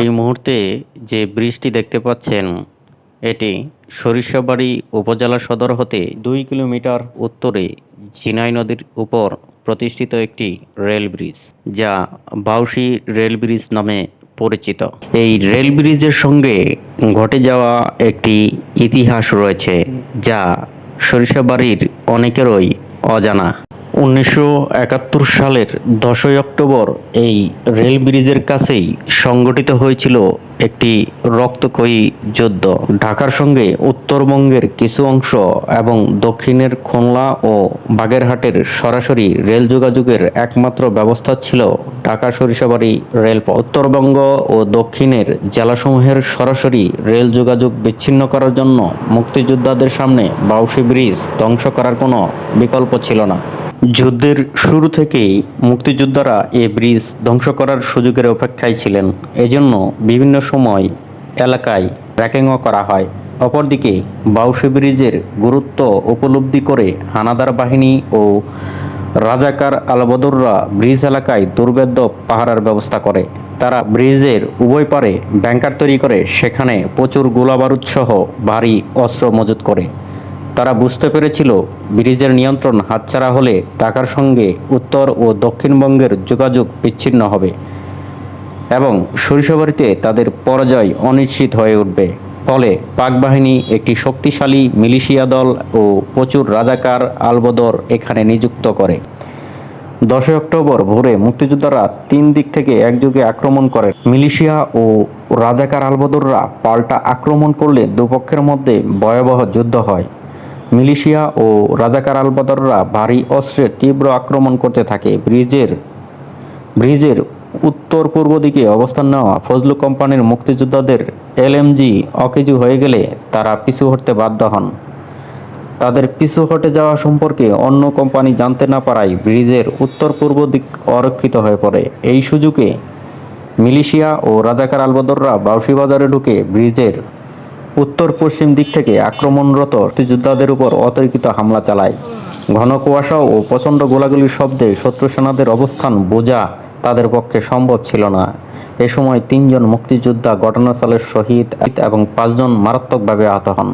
এই মুহূর্তে যে ব্রিজটি দেখতে পাচ্ছেন, এটি সরিষাবাড়ি উপজেলা সদর হতে দুই কিলোমিটার উত্তরে ঝিনাই নদীর উপর প্রতিষ্ঠিত একটি রেল ব্রিজ, যা বাউসি রেল ব্রিজ নামে পরিচিত। এই রেল ব্রিজের সঙ্গে ঘটে যাওয়া একটি ইতিহাস রয়েছে, যা সরিষাবাড়ির অনেকেরই অজানা। উনিশশো একাত্তর সালের দশই অক্টোবর এই রেল ব্রিজের কাছেই সংগঠিত হয়েছিল একটি রক্তক্ষয়ী যুদ্ধ। ঢাকার সঙ্গে উত্তরবঙ্গের কিছু অংশ এবং দক্ষিণের খুলনা ও বাগেরহাটের সরাসরি রেল যোগাযোগের একমাত্র ব্যবস্থা ছিল ঢাকা সরিষাবাড়ি রেলপথ। উত্তরবঙ্গ ও দক্ষিণের জেলাসমূহের সরাসরি রেল যোগাযোগ বিচ্ছিন্ন করার জন্য মুক্তিযোদ্ধাদের সামনে বাউসি ব্রিজ ধ্বংস করার কোনো বিকল্প ছিল না। যুদ্ধের শুরু থেকেই মুক্তিযোদ্ধারা এ ব্রিজ ধ্বংস করার সুযোগের অপেক্ষায় ছিলেন। এজন্য বিভিন্ন সময় এলাকায় ট্র্যাকিংও করা হয়। অপরদিকে বাউসি ব্রিজের গুরুত্ব উপলব্ধি করে হানাদার বাহিনী ও রাজাকার আলবদররা ব্রিজ এলাকায় দুর্বেদ্য পাহারার ব্যবস্থা করে। তারা ব্রিজের উভয় পারে ব্যাংকার তৈরি করে। সেখানে প্রচুর গোলাবারুদ সহ ভারী অস্ত্র মজুত করে। তারা বুঝতে পেরেছিল ব্রিজের নিয়ন্ত্রণ হাতছাড়া হলে ঢাকার সঙ্গে উত্তর ও দক্ষিণবঙ্গের যোগাযোগ বিচ্ছিন্ন হবে এবং সরিষাবাড়িতে তাদের পরাজয় অনিশ্চিত হয়ে উঠবে। ফলে পাক বাহিনী একটি শক্তিশালী মিলিশিয়া দল ও প্রচুর রাজাকার আলবদর এখানে নিযুক্ত করে। দশই অক্টোবর ভোরে মুক্তিযোদ্ধারা তিন দিক থেকে একযোগে আক্রমণ করে। মিলিশিয়া ও রাজাকার আলবদররা পাল্টা আক্রমণ করলে দুপক্ষের মধ্যে ভয়াবহ যুদ্ধ হয়। মিলিশিয়া ও রাজাকার আলবদররা ভারী অস্ত্রের তীব্র আক্রমণ করতে থাকে। ব্রিজের ব্রিজের উত্তর পূর্ব দিকে অবস্থান নেওয়া ফজলু কোম্পানির মুক্তিযোদ্ধাদের এলএমজি অকেজু হয়ে গেলে তারা পিছু হটতে বাধ্য হন। তাদের পিছু হটে যাওয়া সম্পর্কে অন্য কোম্পানি জানতে না পারায় ব্রিজের উত্তর পূর্ব দিক অরক্ষিত হয়ে পড়ে। এই সুযোগে মিলিশিয়া ও রাজাকার আলবদররা বাউসি বাজারে ঢুকে ব্রিজের উত্তর পশ্চিম দিক থেকে আক্রমণরত মুক্তিযোদ্ধাদের উপর অতর্কিত হামলা চালায়। ঘন কুয়াশা ও প্রচণ্ড গোলাগুলির শব্দে শত্রু সেনাদের অবস্থান বোঝা তাদের পক্ষে সম্ভব ছিল না। এ সময় তিনজন মুক্তিযোদ্ধা ঘটনাস্থলের শহীদ এবং পাঁচজন মারাত্মকভাবে আহত হন।